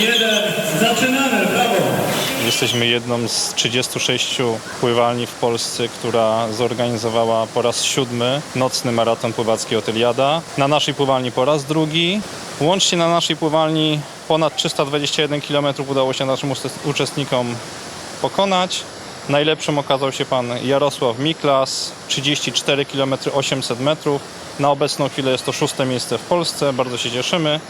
jeden. Zaczynamy, brawo. Jesteśmy jedną z 36 pływalni w Polsce, która zorganizowała po raz siódmy nocny maraton pływacki Oteliada. Na naszej pływalni po raz drugi. Łącznie na naszej pływalni ponad 321 km udało się naszym uczest- uczestnikom pokonać. Najlepszym okazał się pan Jarosław Miklas, 34 km 800 metrów. Na obecną chwilę jest to szóste miejsce w Polsce, bardzo się cieszymy.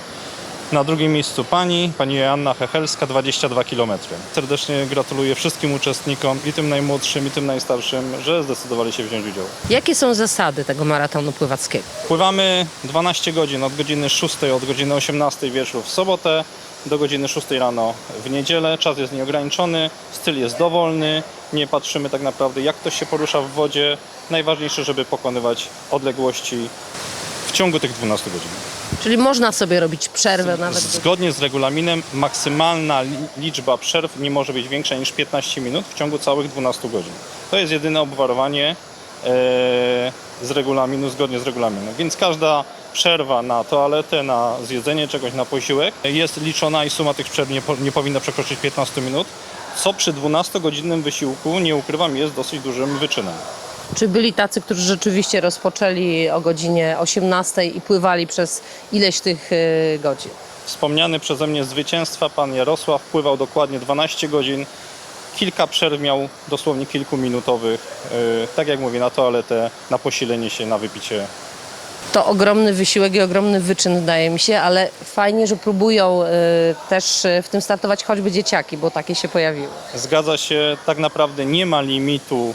Na drugim miejscu pani, pani Joanna Hechelska, 22 km. Serdecznie gratuluję wszystkim uczestnikom, i tym najmłodszym, i tym najstarszym, że zdecydowali się wziąć udział. Jakie są zasady tego maratonu pływackiego? Pływamy 12 godzin, od godziny 6, od godziny 18 wieczór w sobotę do godziny 6 rano w niedzielę. Czas jest nieograniczony, styl jest dowolny, nie patrzymy tak naprawdę jak ktoś się porusza w wodzie. Najważniejsze, żeby pokonywać odległości w ciągu tych 12 godzin. Czyli można sobie robić przerwę nawet. Zgodnie z regulaminem maksymalna li- liczba przerw nie może być większa niż 15 minut w ciągu całych 12 godzin. To jest jedyne obwarowanie e, z regulaminu, zgodnie z regulaminem. Więc każda przerwa na toaletę, na zjedzenie czegoś, na posiłek jest liczona i suma tych przerw nie, po, nie powinna przekroczyć 15 minut, co przy 12-godzinnym wysiłku, nie ukrywam, jest dosyć dużym wyczynem. Czy byli tacy, którzy rzeczywiście rozpoczęli o godzinie 18 i pływali przez ileś tych y, godzin? Wspomniany przeze mnie zwycięstwa pan Jarosław pływał dokładnie 12 godzin. Kilka przerw miał dosłownie kilkuminutowych, yy, tak jak mówię, na toaletę, na posilenie się, na wypicie. To ogromny wysiłek i ogromny wyczyn, wydaje mi się, ale fajnie, że próbują y, też w tym startować choćby dzieciaki, bo takie się pojawiły. Zgadza się, tak naprawdę nie ma limitu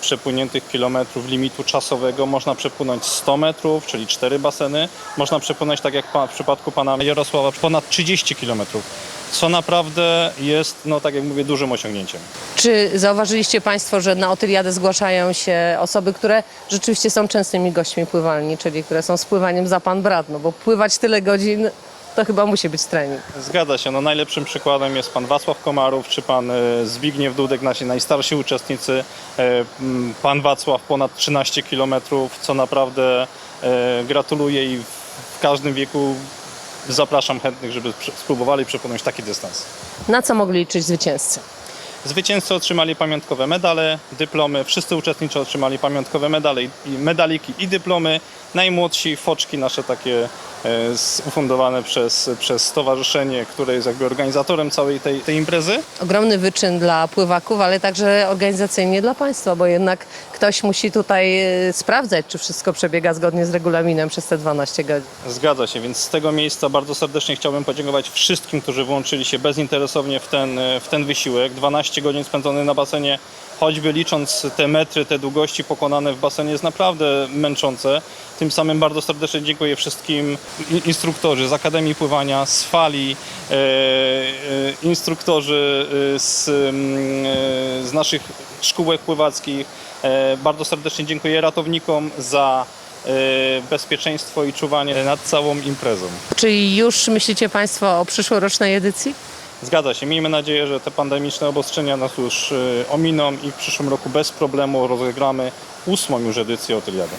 przepłyniętych kilometrów, limitu czasowego. Można przepłynąć 100 metrów, czyli 4 baseny. Można przepłynąć, tak jak w przypadku pana Jarosława, ponad 30 kilometrów, co naprawdę jest, no tak jak mówię, dużym osiągnięciem. Czy zauważyliście Państwo, że na Otyliadę zgłaszają się osoby, które rzeczywiście są częstymi gośćmi pływalni, czyli które są z pływaniem za pan brat, no bo pływać tyle godzin to chyba musi być trening. Zgadza się. No, najlepszym przykładem jest pan Wacław Komarów, czy pan e, Zbigniew Dudek, nasi najstarsi uczestnicy. E, Pan Wacław ponad 13 km, co naprawdę e, gratuluję i w każdym wieku zapraszam chętnych, żeby spróbowali przepłynąć taki dystans. Na co mogli liczyć zwycięzcy? Zwycięzcy otrzymali pamiątkowe medale, dyplomy. Wszyscy uczestnicy otrzymali pamiątkowe medale i i medaliki i dyplomy. Najmłodsi foczki nasze takie e, ufundowane przez, przez stowarzyszenie, które jest jakby organizatorem całej tej, tej imprezy. Ogromny wyczyn dla pływaków, ale także organizacyjnie dla Państwa, bo jednak ktoś musi tutaj e, sprawdzać, czy wszystko przebiega zgodnie z regulaminem przez te 12 godzin. Zgadza się, więc z tego miejsca bardzo serdecznie chciałbym podziękować wszystkim, którzy włączyli się bezinteresownie w ten, w ten wysiłek. 12 godzin spędzonych na basenie, choćby licząc te metry, te długości pokonane w basenie jest naprawdę męczące. Tym samym bardzo serdecznie dziękuję wszystkim in- instruktorzy z Akademii Pływania, z Fali, e, e, instruktorzy e, z, mm, z naszych szkółek pływackich. Bardzo serdecznie dziękuję ratownikom za bezpieczeństwo i czuwanie nad całą imprezą. Czy już myślicie Państwo o przyszłorocznej edycji? Zgadza się. Miejmy nadzieję, że te pandemiczne obostrzenia nas już e, ominą i w przyszłym roku bez problemu rozegramy ósmą już edycję Oteliady.